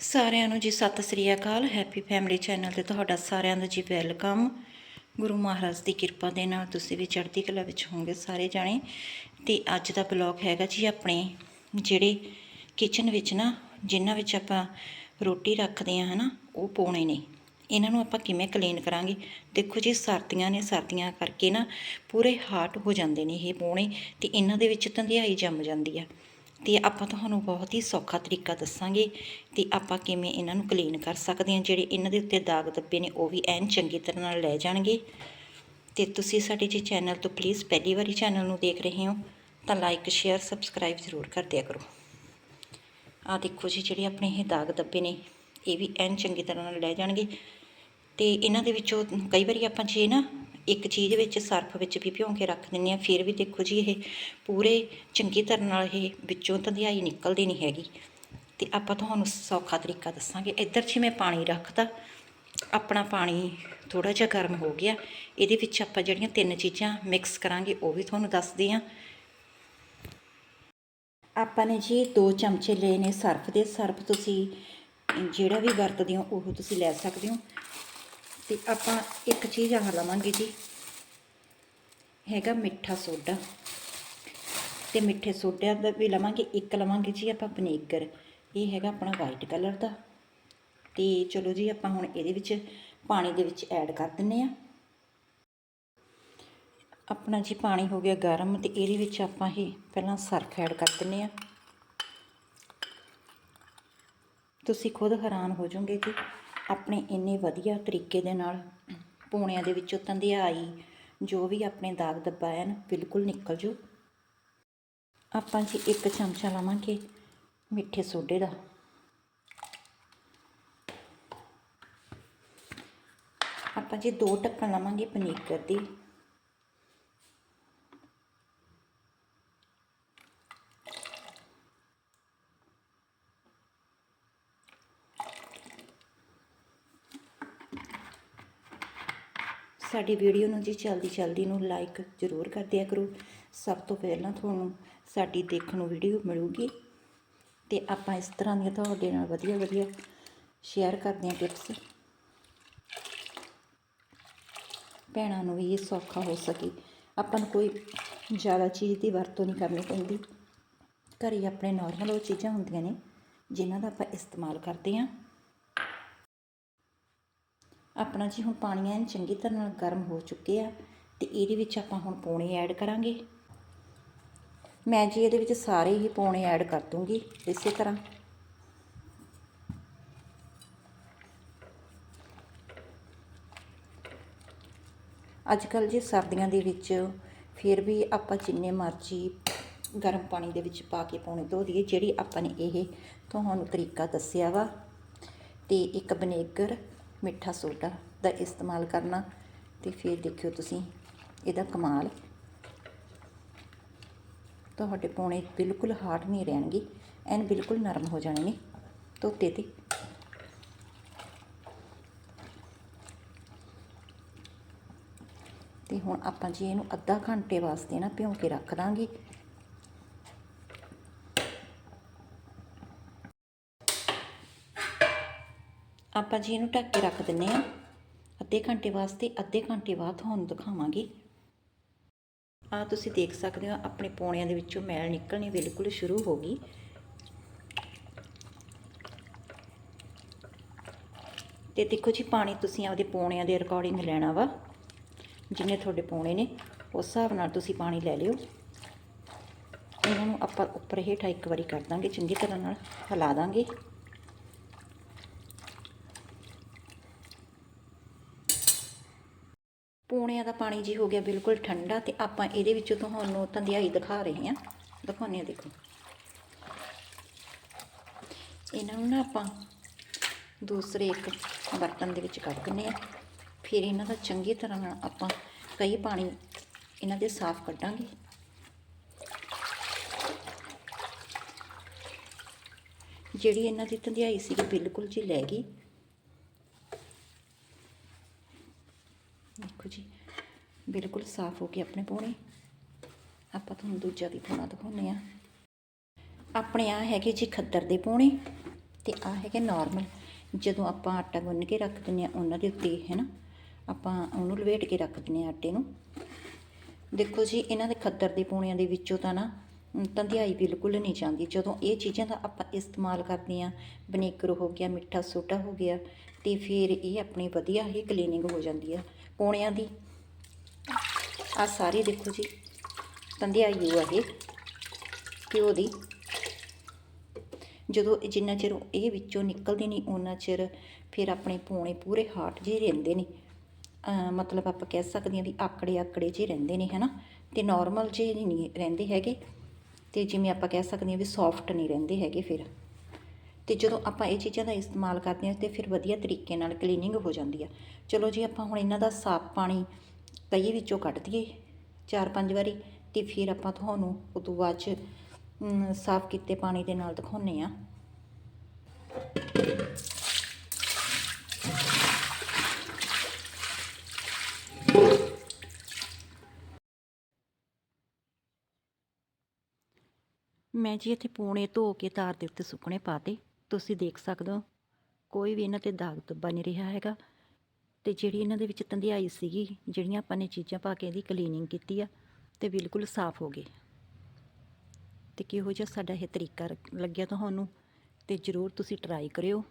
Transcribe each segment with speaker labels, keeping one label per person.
Speaker 1: ਸਾਰਿਆਂ ਨੂੰ ਜੀ ਸਤਿ ਸ੍ਰੀ ਅਕਾਲ ਹੈਪੀ ਫੈਮਿਲੀ ਚੈਨਲ ਤੇ ਤੁਹਾਡਾ ਸਾਰਿਆਂ ਦਾ ਜੀ ਵੈਲਕਮ ਗੁਰੂ ਮਹਾਰਾਜ ਦੀ ਕਿਰਪਾ ਦੇ ਨਾਲ ਤੁਸੀਂ ਵੀ ਚੜ੍ਹਦੀ ਕਲਾ ਵਿੱਚ ਹੋਵੋਗੇ ਸਾਰੇ ਜਾਣੇ। ਤੇ ਅੱਜ ਦਾ ਬਲੌਗ ਹੈਗਾ ਜੀ ਆਪਣੇ ਜਿਹੜੇ ਕਿਚਨ ਵਿੱਚ ਨਾ, ਜਿਨ੍ਹਾਂ ਵਿੱਚ ਆਪਾਂ ਰੋਟੀ ਰੱਖਦੇ ਆ ਹਨਾ, ਉਹ ਪੋਣੇ ਨੇ। ਇਹਨਾਂ ਨੂੰ ਆਪਾਂ ਕਿਵੇਂ ਕਲੀਨ ਕਰਾਂਗੇ? ਦੇਖੋ ਜੀ, ਸਰਦੀਆਂ ਨੇ ਸਰਦੀਆਂ ਕਰਕੇ ਨਾ ਪੂਰੇ ਹਾਰਟ ਹੋ ਜਾਂਦੇ ਨੇ ਇਹ ਪੋਣੇ, ਤੇ ਇਹਨਾਂ ਦੇ ਵਿੱਚ ਧੰਦਿਆਈ ਜੰਮ ਜਾਂਦੀ ਆ। ਅਤੇ ਆਪਾਂ ਤੁਹਾਨੂੰ ਬਹੁਤ ਹੀ ਸੌਖਾ ਤਰੀਕਾ ਦੱਸਾਂਗੇ ਅਤੇ ਆਪਾਂ ਕਿਵੇਂ ਇਹਨਾਂ ਨੂੰ ਕਲੀਨ ਕਰ ਸਕਦੇ ਹਾਂ। ਜਿਹੜੇ ਇਹਨਾਂ ਦੇ ਉੱਤੇ ਦਾਗ ਧੱਬੇ ਨੇ, ਉਹ ਵੀ ਐਨ ਚੰਗੀ ਤਰ੍ਹਾਂ ਨਾਲ ਲੈ ਜਾਣਗੇ। ਤੇ ਤੁਸੀਂ ਸਾਡੇ ਜੇ ਚੈਨਲ ਤੋਂ ਪਲੀਜ਼ ਪਹਿਲੀ ਵਾਰੀ ਚੈਨਲ ਨੂੰ ਦੇਖ ਰਹੇ ਹੋ, ਤਾਂ ਲਾਈਕ ਸ਼ੇਅਰ ਸਬਸਕ੍ਰਾਈਬ ਜ਼ਰੂਰ ਕਰ ਦਿਆ ਕਰੋ। ਆ ਦੇਖੋ ਜੀ, ਜਿਹੜੇ ਆਪਣੇ ਇਹ ਦਾਗ ਧੱਬੇ ਨੇ, ਇਹ ਵੀ ਐਨ ਚੰਗੀ ਤਰ੍ਹਾਂ ਨਾਲ ਲੈ ਜਾਣਗੇ। ਤੇ ਇਹਨਾਂ ਦੇ ਵਿੱਚੋਂ ਕਈ ਵਾਰੀ ਆਪਾਂ ਜੇ ਨਾ ਇੱਕ ਚੀਜ਼ ਵਿੱਚ ਸਰਫ ਵਿੱਚ ਵੀ ਭਿਉਂ ਕੇ ਰੱਖ ਦਿੰਨੇ ਆ ਫਿਰ ਵੀ ਦੇਖੋ ਜੀ ਇਹ ਪੂਰੇ ਚੰਗੀ ਤਰ੍ਹਾਂ ਨਾਲ ਇਹ ਵਿੱਚੋਂ ਧੰਦਿਆਈ ਨਿਕਲਦੀ ਨਹੀਂ ਹੈਗੀ। ਤੇ ਆਪਾਂ ਤੁਹਾਨੂੰ ਸੌਖਾ ਤਰੀਕਾ ਦੱਸਾਂਗੇ। ਇੱਧਰ ਜੀ ਮੈਂ ਪਾਣੀ ਰੱਖਤਾ। ਆਪਣਾ ਪਾਣੀ ਥੋੜਾ ਜਿਹਾ ਗਰਮ ਹੋ ਗਿਆ। ਇਹਦੇ ਵਿੱਚ ਆਪਾਂ ਜਿਹੜੀਆਂ ਤਿੰਨ ਚੀਜ਼ਾਂ ਮਿਕਸ ਕਰਾਂਗੇ, ਉਹ ਵੀ ਤੁਹਾਨੂੰ ਦੱਸਦੇ ਹਾਂ। ਆਪਾਂ ਨੇ ਜੀ 2 ਚਮਚੇ ਲਏ ਨੇ ਸਰਫ ਦੇ। ਸਰਫ ਤੁਸੀਂ ਜਿਹੜਾ ਵੀ ਵਰਤਦੇ ਹੋ, ਉਹ ਤੁਸੀਂ ਲੈ ਸਕਦੇ ਹੋ। ਤੇ ਆਪਾਂ ਇੱਕ ਚੀਜ਼ ਆਹ ਲਵਾਂਗੇ ਜੀ। ਹੈਗਾ ਮਿੱਠਾ ਸੋਡਾ। ਤੇ ਮਿੱਠੇ ਸੋਡਿਆਂ ਦਾ ਵੀ ਲਵਾਂਗੇ, ਇੱਕ ਲਵਾਂਗੇ ਜੀ ਆਪਾਂ ਵਿਨੇਗਰ ਇਹ ਹੈਗਾ ਆਪਣਾ ਵਾਈਟ ਕਲਰ ਦਾ। ਤੇ ਚਲੋ ਜੀ ਆਪਾਂ ਹੁਣ ਇਹਦੇ ਵਿੱਚ ਪਾਣੀ ਦੇ ਵਿੱਚ ਐਡ ਕਰ ਦਿੰਨੇ ਆ। ਆਪਣਾ ਜੀ ਪਾਣੀ ਹੋ ਗਿਆ ਗਰਮ ਤੇ ਇਹਦੇ ਵਿੱਚ ਆਪਾਂ ਇਹ ਪਹਿਲਾਂ ਸਰਫ ਐਡ ਕਰ ਦਿੰਨੇ ਆ। ਤੁਸੀਂ ਖੁਦ ਹੈਰਾਨ ਹੋ ਜਾਓਗੇ ਜੀ। ਆਪਣੇ ਇੰਨੇ ਵਧੀਆ ਤਰੀਕੇ ਦੇ ਨਾਲ ਪੂਣਿਆਂ ਦੇ ਵਿੱਚੋਂ ਧੰਦਿਆਈ ਜੋ ਵੀ ਆਪਣੇ ਦਾਗ ਦੱਬਾ ਹੈ ਨਾ ਬਿਲਕੁਲ ਨਿਕਲ ਜੂ। ਆਪਾਂ ਜੀ ਇੱਕ ਚਮਚਾ ਲਵਾਂਗੇ ਮਿੱਠੇ ਸੋਡੇ ਦਾ। ਆਪਾਂ ਜੀ ਦੋ ਢੱਕਣ ਲਵਾਂਗੇ ਪਨੀਰ ਦੀ ਸਾਡੀ ਵੀਡੀਓ ਨੂੰ ਜੀ ਜਲਦੀ ਜਲਦੀ ਨੂੰ ਲਾਈਕ ਜ਼ਰੂਰ ਕਰ ਦਿਆ ਕਰੋ। ਸਭ ਤੋਂ ਪਹਿਲਾਂ ਤੁਹਾਨੂੰ ਸਾਡੀ ਦੇਖਣ ਨੂੰ ਵੀਡੀਓ ਮਿਲੂਗੀ। ਤੇ ਆਪਾਂ ਇਸ ਤਰ੍ਹਾਂ ਦੀਆਂ ਤੁਹਾਡੇ ਨਾਲ ਵਧੀਆ ਵਧੀਆ ਸ਼ੇਅਰ ਕਰਦੇ ਹਾਂ ਟਿਪਸ ਭੈਣਾਂ ਨੂੰ ਵੀ ਇਹ ਸੌਖਾ ਹੋ ਸਕੇ। ਆਪਾਂ ਨੂੰ ਕੋਈ ਜ਼ਿਆਦਾ ਚੀਜ਼ ਦੀ ਵਰਤੋਂ ਨਹੀਂ ਕਰਨੀ ਪੈਂਦੀ। ਘਰੇ ਆਪਣੇ ਨਾਰਮਲ ਉਹ ਚੀਜ਼ਾਂ ਹੁੰਦੀਆਂ ਨੇ, ਜਿਨ੍ਹਾਂ ਦਾ ਆਪਾਂ ਇਸਤੇਮਾਲ ਕਰਦੇ ਹਾਂ। ਆਪਣਾ ਜੀ ਹੁਣ ਪਾਣੀ ਐਨ ਚੰਗੀ ਤਰ੍ਹਾਂ ਨਾਲ ਗਰਮ ਹੋ ਚੁੱਕੇ ਆ ਤੇ ਇਹਦੇ ਵਿੱਚ ਆਪਾਂ ਹੁਣ ਪੌਣੇ ਐਡ ਕਰਾਂਗੇ। ਮੈਂ ਜੀ ਇਹਦੇ ਵਿੱਚ ਸਾਰੇ ਹੀ ਪੌਣੇ ਐਡ ਕਰ ਦੂੰਗੀ ਇਸੇ ਤਰ੍ਹਾਂ। ਅੱਜ ਕੱਲ ਜੀ ਸਰਦੀਆਂ ਦੇ ਵਿੱਚ ਫਿਰ ਵੀ ਆਪਾਂ ਜਿੰਨੇ ਮਰਜ਼ੀ ਗਰਮ ਪਾਣੀ ਦੇ ਵਿੱਚ ਪਾ ਕੇ ਪੌਣੇ ਧੋ ਦਈਏ, ਜਿਹੜੀ ਆਪਾਂ ਨੇ ਇਹ ਤੁਹਾਨੂੰ ਤਰੀਕਾ ਦੱਸਿਆ ਵਾ। ਤੇ ਇੱਕ ਵਿਨੇਗਰ ਮਿੱਠਾ ਸੋਡਾ ਦਾ ਇਸਤੇਮਾਲ ਕਰਨਾ ਤੇ ਫਿਰ ਦੇਖਿਓ ਤੁਸੀਂ ਇਹਦਾ ਕਮਾਲ। ਤੁਹਾਡੇ ਪੌਣੇ ਬਿਲਕੁਲ ਹਾਰਡ ਨਹੀਂ ਰਹਿਣਗੇ, ਐਨ ਬਿਲਕੁਲ ਨਰਮ ਹੋ ਜਾਣੇ ਨੇ ਧੋਤੇ ਤੇ। ਤੇ ਹੁਣ ਆਪਾਂ ਜੀ ਇਹਨੂੰ ਅੱਧਾ ਘੰਟੇ ਵਾਸਤੇ ਨਾ ਭਿਉਂ ਕੇ ਰੱਖ ਦਾਂਗੇ। ਆਪਾਂ ਜੀ ਇਹਨੂੰ ਢੱਕ ਕੇ ਰੱਖ ਦਿੰਨੇ ਆ ਅੱਧੇ ਘੰਟੇ ਵਾਸਤੇ ਅੱਧੇ ਘੰਟੇ ਬਾਅਦ ਤੁਹਾਨੂੰ ਦਿਖਾਵਾਂਗੀ। ਆ ਤੁਸੀਂ ਦੇਖ ਸਕਦੇ ਹੋ, ਆਪਣੇ ਪੌਣਿਆਂ ਦੇ ਵਿੱਚੋਂ ਮੈਲ ਨਿਕਲਣੀ ਬਿਲਕੁਲ ਸ਼ੁਰੂ ਹੋ ਗਈ। ਤੇ ਦੇਖੋ ਜੀ, ਪਾਣੀ ਤੁਸੀਂ ਆਪਦੇ ਪੌਣਿਆਂ ਦੇ ਅਕੋਰਡਿੰਗ ਲੈਣਾ ਵਾ। ਜਿੰਨੇ ਤੁਹਾਡੇ ਪੌਣੇ ਨੇ, ਉਸ ਹਿਸਾਬ ਨਾਲ ਤੁਸੀਂ ਪਾਣੀ ਲੈ ਲਿਓ। ਇਹਨਾਂ ਨੂੰ ਆਪਾਂ ਉੱਪਰ ਹੇਠਾਂ ਇੱਕ ਵਾਰੀ ਕਰ ਦਾਂਗੇ, ਚੰਗੀ ਤਰ੍ਹਾਂ ਨਾਲ ਹਿਲਾ ਦਾਂਗੇ। ਪੂਣਿਆਂ ਦਾ ਪਾਣੀ ਜੀ ਹੋ ਗਿਆ ਬਿਲਕੁਲ ਠੰਡਾ ਤੇ ਆਪਾਂ ਇਹਦੇ ਵਿੱਚੋਂ ਤੁਹਾਨੂੰ ਧੰਦਿਆਈ ਦਿਖਾ ਰਹੇ ਹਾਂ। ਦਿਖਾਉਂਦੇ ਆ ਦੇਖੋ। ਇਹਨਾਂ ਨੂੰ ਨਾ ਆਪਾਂ ਦੂਸਰੇ ਇੱਕ ਬਰਤਨ ਦੇ ਵਿੱਚ ਕੱਢ ਦਿੰਨੇ ਆ ਫਿਰ ਇਹਨਾਂ ਦਾ ਚੰਗੀ ਤਰ੍ਹਾਂ ਨਾਲ ਆਪਾਂ ਕਈ ਪਾਣੀ ਇਹਨਾਂ ਦੇ ਸਾਫ਼ ਕੱਢਾਂਗੇ। ਜਿਹੜੀ ਇਹਨਾਂ ਦੀ ਧੰਦਿਆਈ ਸੀ ਬਿਲਕੁਲ ਜੀ ਲੈ ਗਈ। ਦੇਖੋ ਜੀ। ਬਿਲਕੁਲ ਸਾਫ਼ ਹੋ ਗਏ ਆਪਣੇ ਪੌਣੇ। ਆਪਾਂ ਤੁਹਾਨੂੰ ਦੂਜਾ ਵੀ ਪੌਣਾ ਦਿਖਾਉਂਦੇ ਆ ਆਪਣੇ ਆ ਹੈਗੇ ਜੀ ਖੱਦਰ ਦੇ ਪੌਣੇ ਤੇ ਆ ਹੈਗੇ ਨਾਰਮਲ ਜਦੋਂ ਆਪਾਂ ਆਟਾ ਗੁੰਨ ਕੇ ਰੱਖ ਦਿੰਦੇ ਆ ਉਹਨਾਂ ਦੇ ਉੱਤੇ ਹੈ ਨਾ? ਆਪਾਂ ਉਹਨੂੰ ਲਵੇਟ ਕੇ ਰੱਖ ਦਿੰਦੇ ਆ ਆਟੇ ਨੂੰ। ਦੇਖੋ ਜੀ ਇਹਨਾਂ ਦੇ ਖੱਦਰ ਦੇ ਪੂਣਿਆਂ ਦੇ ਵਿੱਚੋਂ ਤਾਂ ਨਾ ਅਮ, ਧੰਦਿਆਈ ਬਿਲਕੁਲ ਨਹੀਂ ਜਾਂਦੀ। ਜਦੋਂ ਇਹ ਚੀਜ਼ਾਂ ਦਾ ਆਪਾਂ ਇਸਤੇਮਾਲ ਕਰਦੇ ਆ ਬਨੇਕਰ ਹੋ ਗਿਆ ਮਿੱਠਾ ਸੋਡਾ ਹੋ ਗਿਆ ਤੇ ਫਿਰ ਇਹ ਆਪਣੀ ਵਧੀਆ ਹੀ ਕਲੀਨਿੰਗ ਹੋ ਜਾਂਦੀ ਆ, ਪੂਣਿਆਂ ਦੀ। ਆ ਸਾਰੇ ਦੇਖੋ ਜੀ ਧੰਦਿਆਈ ਓ ਆ ਇਹ, ਘਿਓ ਦੀ। ਜਦੋਂ ਇਹ- ਜਿੰਨਾ ਚਿਰ ਇਹ ਵਿੱਚੋਂ ਨਿਕਲਦੇ ਨਹੀਂ ਉਹਨਾਂ ਚਿਰ ਫਿਰ ਆਪਣੇ ਪੂਣੇ ਪੂਰੇ ਹਾਰਟ ਜਿਹੇ ਰਹਿੰਦੇ ਨੇ। ਮਤਲਬ ਆਪਾਂ ਕਹਿ ਸਕਦੇ ਹਾਂ ਵੀ ਆਕੜੇ ਆਕੜੇ ਜਿਹੇ ਰਹਿੰਦੇ ਨੇ, ਹਨਾ? ਤੇ ਨਾਰਮਲ ਜਿਹੇ ਨਹੀਂ ਰਹਿੰਦੇ ਹੈਗੇ। ਤੇ ਜਿਵੇਂ ਆਪਾਂ ਕਹਿ ਸਕਦੇ ਹਾਂ ਵੀ ਸੌਫਟ ਨਹੀਂ ਰਹਿੰਦੇ ਹੈਗੇ ਫਿਰ। ਤੇ ਜਦੋਂ ਆਪਾਂ ਇਹ ਚੀਜ਼ਾਂ ਦਾ ਇਸਤੇਮਾਲ ਕਰਦੇ ਹਾਂ ਤੇ ਫਿਰ ਵਧੀਆ ਤਰੀਕੇ ਨਾਲ ਕਲੀਨਿੰਗ ਹੋ ਜਾਂਦੀ ਆ। ਚਲੋ ਜੀ, ਆਪਾਂ ਹੁਣ ਇਹਨਾਂ ਦਾ ਸਾਫ਼ ਪਾਣੀ ਕਈ ਵਿੱਚੋਂ ਕੱਢ ਦਈਏ ਚਾਰ ਪੰਜ ਵਾਰੀ ਤੇ ਫਿਰ ਆਪਾਂ ਤੁਹਾਨੂੰ ਉਦੋਂ ਬਾਅਦ ਚ ਸਾਫ਼ ਕੀਤੇ ਪਾਣੀ ਦੇ ਨਾਲ ਦਿਖਾਉਂਦੇ ਆ ਮੈਂ ਜੀ ਇੱਥੇ ਪੂਣੇ ਧੋ ਕੇ ਤਾਰ ਦੇ ਉੱਤੇ ਸੁੱਕਣੇ ਪਾਤੇ ਤੁਸੀਂ ਦੇਖ ਸਕਦੇ ਹੋ, ਕੋਈ ਵੀ ਇਹਨਾਂ ਤੇ ਦਾਗ ਧੱਬਾ ਨਹੀਂ ਰਿਹਾ ਹੈਗਾ। ਤੇ ਜਿਹੜੀ ਇਹਨਾਂ ਦੇ ਵਿੱਚ ਧੰਦਿਆਈ ਸੀਗੀ, ਜਿਹੜੀਆਂ ਆਪਾਂ ਨੇ ਚੀਜ਼ਾਂ ਪਾ ਕੇ ਇਹਦੀ ਕਲੀਨਿੰਗ ਕੀਤੀ ਆ, ਤੇ ਬਿਲਕੁਲ ਸਾਫ਼ ਹੋ ਗਏ। ਤੇ ਕਿਹੋ ਜਿਹਾ ਸਾਡਾ ਇਹ ਤਰੀਕਾ ਲੱਗਿਆ ਤੁਹਾਨੂੰ, ਤੇ ਜਰੂਰ ਤੁਸੀਂ ਟਰਾਈ ਕਰਿਓ।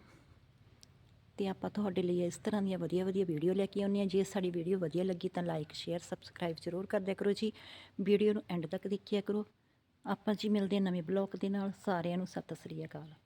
Speaker 1: ਤੇ ਆਪਾਂ ਤੁਹਾਡੇ ਲਈ ਇਸ ਤਰ੍ਹਾਂ ਦੀਆਂ ਵਧੀਆ ਵਧੀਆ ਵੀਡੀਓ ਲੈ ਕੇ ਆਉਂਦੇ ਹਾਂ। ਜੇ ਸਾਡੀ ਵੀਡੀਓ ਵਧੀਆ ਲੱਗੀ ਤਾਂ ਲਾਈਕ ਸ਼ੇਅਰ ਸਬਸਕ੍ਰਾਈਬ ਜ਼ਰੂਰ ਕਰਦਿਆ ਕਰੋ ਜੀ। ਵੀਡੀਓ ਨੂੰ ਐਂਡ ਤੱਕ ਦੇਖਿਆ ਕਰੋ। ਆਪਾਂ ਜੀ ਮਿਲਦੇ ਹਾਂ ਨਵੇਂ ਬਲੌਗ ਦੇ ਨਾਲ। ਸਾਰਿਆਂ ਨੂੰ ਸਤਿ ਸ੍ਰੀ ਅਕਾਲ।